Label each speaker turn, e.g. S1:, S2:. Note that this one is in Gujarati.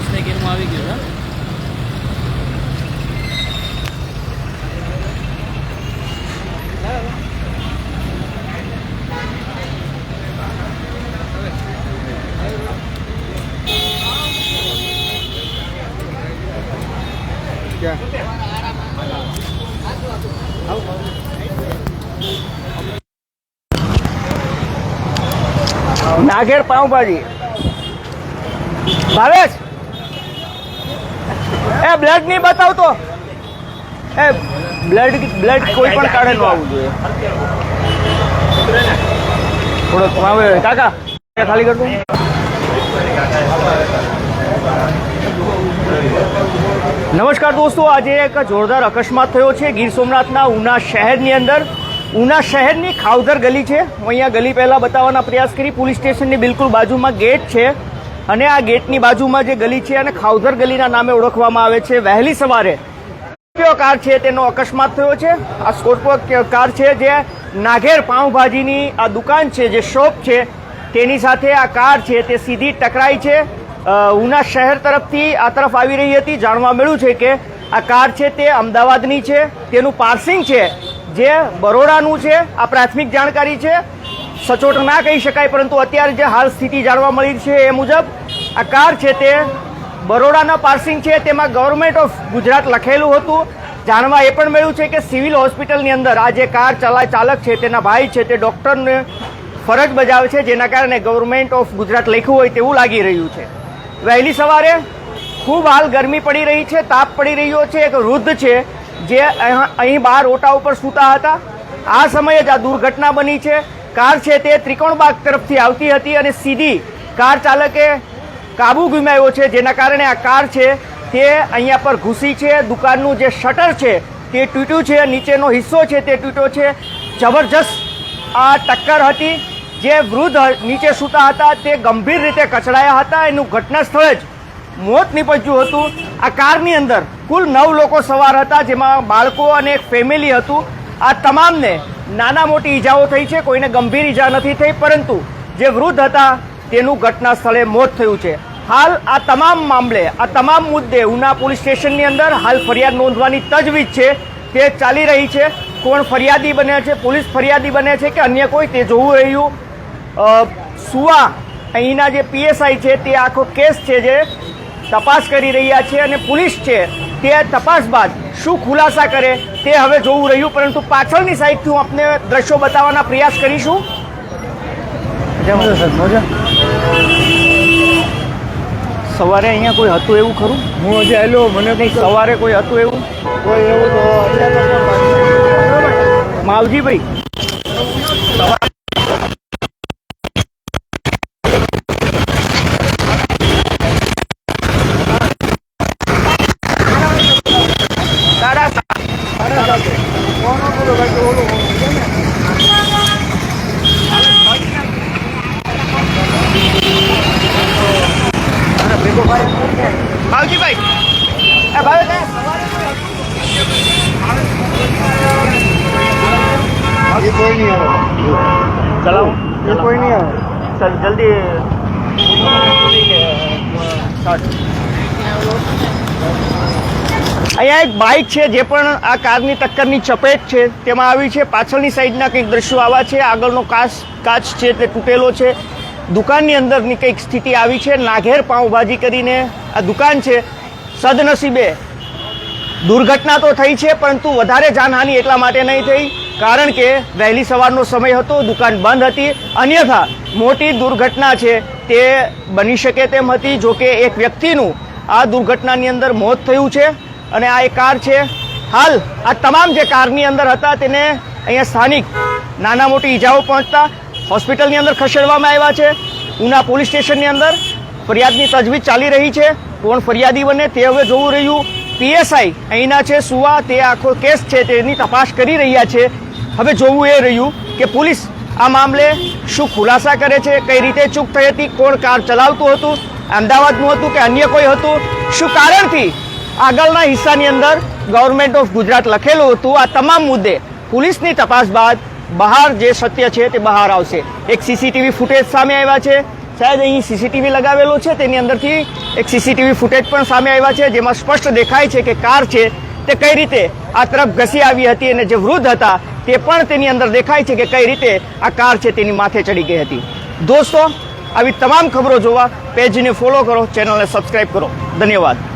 S1: મસ્ત ગીરમાં આવી ગયું હા?
S2: નાગેર પાઉંભાજી. ભાવેશ! એ બ્લડ નહીં બતાવતો એ બ્લડ બ્લડ કોઈ પણ કારણે ન આવવું જોઈએ. થોડોક આવે કાકા ખાલી કરતો નમસ્કાર દોસ્તો આજે એક જોરદાર અકસ્માત થયો છે ગીર સોમનાથના ઉના શહેરની અંદર. ઉના શહેરની ખાવધર ગલી છે. હું અહીંયા ગલી પહેલાં બતાવવાના પ્રયાસ કરી પોલીસ સ્ટેશનની બિલકુલ બાજુમાં ગેટ છે. અને આ ગેટની બાજુમાં જે ગલી છે અને ખાઉધર ગલીના નામે ઓળખવામાં આવે છે. વહેલી સવારે સ્કોર્પિયો કાર છે તેનો અકસ્માત થયો છે. આ સ્કોર્પિયો કાર છે જે નાઘેર પાઉંભાજીની આ દુકાન છે, જે શોપ છે, તેની સાથે આ કાર છે તે સીધી ટકરાઈ છે. ઉના શહેર તરફથી આ તરફ આવી રહી હતી. જાણવા મળ્યું છે કે આ કાર છે તે અમદાવાદની છે. તેનું પાર્સિંગ છે, જે બરોડાનું છે. આ પ્રાથમિક જાણકારી છે. સચોટ ના કહી શકાય, પરંતુ અત્યારે જે હાલ સ્થિતિ જાણવા મળી છે એ મુજબ આ કાર છે તે બરોડાના પાર્સિંગ છે, તેમાં ગવર્મેન્ટ ઓફ ગુજરાત લખેલું હતું. જાણવા એ પણ મળ્યું છે કે સિવિલ હોસ્પિટલની અંદર આ જે કાર ચલા ચાલક છે, તેના ભાઈ છે, તે ડૉક્ટરને ફરજ બજાવે છે, જેના કારણે ગવર્મેન્ટ ઓફ ગુજરાત લખ્યું હોય તેવું લાગી રહ્યું છે. વહેલી સવારે ખૂબ હાલ ગરમી પડી રહી છે, તાપ પડી રહ્યો છે, એક વૃદ્ધ છે જે અહીં- બહાર ઓટા ઉપર સૂતા હતા. આ સમયે જ આ દુર્ઘટના બની છે. કાર છે તે ત્રિકોણબાગ તરફથી આવતી હતી અને સીધી કાર ચાલકે કાબુ ગુમાવ્યો છે. જેના કારણે આ કાર છે તે અહીંયા પર ઘૂસી છે. દુકાનનું જે શટર છે તે તૂટ્યું છે. નીચેનો હિસ્સો છે તે તૂટ્યો છે. જબરજસ્ત આ ટક્કર હતી. જે વૃદ્ધ નીચે સૂતા હતા તે ગંભીર રીતે કચડાયા હતા. એનું ઘટના સ્થળે જ મોત નીપજ્યું હતું. આ કારની અંદર કુલ નવ લોકો સવાર હતા, જેમાં બાળકો અને એક ફેમિલી હતું. આ તમામને નાના મોટી ઈજાઓ થઈ છે, કોઈને ગંભીર ઈજા નથી થઈ, પરંતુ જે વૃદ્ધ હતા તેનું ઘટના સ્થળે મોત થયું છે. હાલ આ તમામ મામલે, આ તમામ મુદ્દે ઉના પોલીસ સ્ટેશનની અંદર હાલ ફરિયાદ નોંધવાની તજવીજ છે, તે ચાલી રહી છે. કોણ ફરિયાદી બને છે, પોલીસ ફરિયાદી બને છે કે અન્ય કોઈ, તે જોવું રહ્યું. સુવા, અહીંના જે પીએસઆઈ છે, તે આખો કેસ છે જે તપાસ કરી રહ્યા છે અને પોલીસ છે તે તપાસ બાદ શું ખુલાસા કરે તે હવે જોવું રહ્યું પરંતુ પાછળની સાઈડથી હું આપને દ્રશ્યો બતાવવાના પ્રયાસ કરીશું. સવારે અહીંયા કોઈ હતું એવું ખરું?
S3: હું હજી આવેલો મને
S2: નહીં સવારે કોઈ હતું એવું?
S3: કોઈ એવું તો
S2: માવજીભાઈ? સાડા સાત. માવજીભાઈ એ ભાઈ
S3: એ. કોઈ નહીં આવે.
S2: ચલાવો.
S3: એ કોઈ નહીં આવે.
S2: સર જલ્દી. અહીંયા એક બાઇક છે જે પણ આ કારની ટક્કરની ચપેટ છે. તેમાં આવી છે. પાછળની સાઈડના કંઈક દ્રશ્યો આવા છે. આગળનો કાચ કાચ છે તે તૂટેલો છે. દુકાનની અંદરની કંઈક સ્થિતિ આવી છે. નાઘેર પાઉંભાજી કરીને આ દુકાન છે. સદનસીબે દુર્ઘટના તો થઈ છે, પરંતુ વધારે જાનહાનિ એટલા માટે નહીં થઈ, કારણ કે વહેલી સવારનો સમય હતો, દુકાન બંધ હતી. અન્યથા મોટી દુર્ઘટના છે તે બની શકે તેમ હતી, જોકે એક વ્યક્તિનું આ દુર્ઘટનાની અંદર મોત થયું છે. અને આ એક કાર છે. હાલ, આ તમામ જે કારની અંદર હતા, તેને અહીંયા સ્થાનિક નાના મોટી ઈજાઓ પહોંચતા હોસ્પિટલની અંદર ખસેડવામાં આવ્યા છે. ઉના પોલીસ સ્ટેશનની અંદર ફરિયાદની તજવીજ ચાલી રહી છે. કોણ ફરિયાદી બને તે હવે જોવું રહ્યું. પીએસઆઈ અહીંના છે, સુવા, તે આખો કેસ છે, તેની તપાસ કરી રહ્યા છે. હવે જોવું એ રહ્યું કે પોલીસ આ મામલે શું ખુલાસા કરે છે, કઈ રીતે ચૂક થઈ હતી, કોણ કાર ચલાવતું હતું, અમદાવાદનું હતું કે અન્ય કોઈ હતું, શું કારણથી આગળના હિસ્સાની અંદર ગવર્મેન્ટ ઓફ ગુજરાત લખેલું હતું, આ તમામ મુદ્દે પોલીસની તપાસ બાદ બહાર જે સત્ય છે તે બહાર આવશે. એક સીસીટીવી ફૂટેજ સામે આવ્યા છે. શાયદ અહીં સીસીટીવી લગાવેલો છે, તેની અંદરથી એક સીસીટીવી ફૂટેજ પણ સામે આવ્યા છે, જેમાં સ્પષ્ટ દેખાય છે કે કાર છે તે કઈ રીતે આ તરફ ઘસી આવી હતી અને જે વૃદ્ધ હતા તે પણ તેની અંદર દેખાય છે કે કઈ રીતે આ કાર છે તેની માથે ચડી ગઈ હતી. દોસ્તો, આવી તમામ ખબરો જોવા પેજને ફોલો કરો ચેનલને સબસ્ક્રાઈબ કરો. ધન્યવાદ.